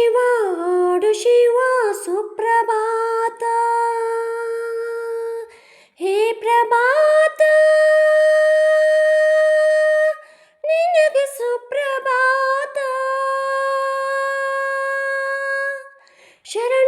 ಶಿವ ಆಡು ಶಿವ ಸುಪ್ರಭಾತ. ಹೇ ಪ್ರಭಾತ ನಿನಗೆ ಸುಪ್ರಭಾತ. ಶರಣ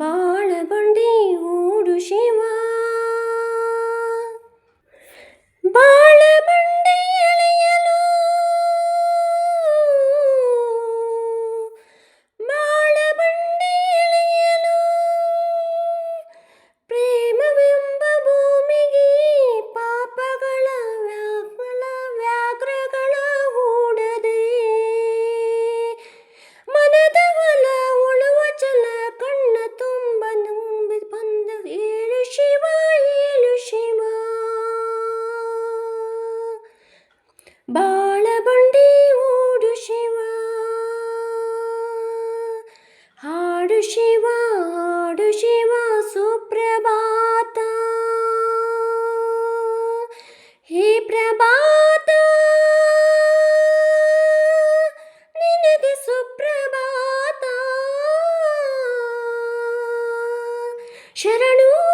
ಬಾಳಗೊಂಡಿ ಓಡು ಶಿವ ಬಾಳಬಂಡಿ ಓಡು ಶಿವ. ಹಾಡು ಶಿವ ಹಾಡು ಶಿವ ಸುಪ್ರಭಾತ. ಹೇ ಪ್ರಭಾತ ನಿನಗೆ ಸುಪ್ರಭಾತ. ಶರಣೂ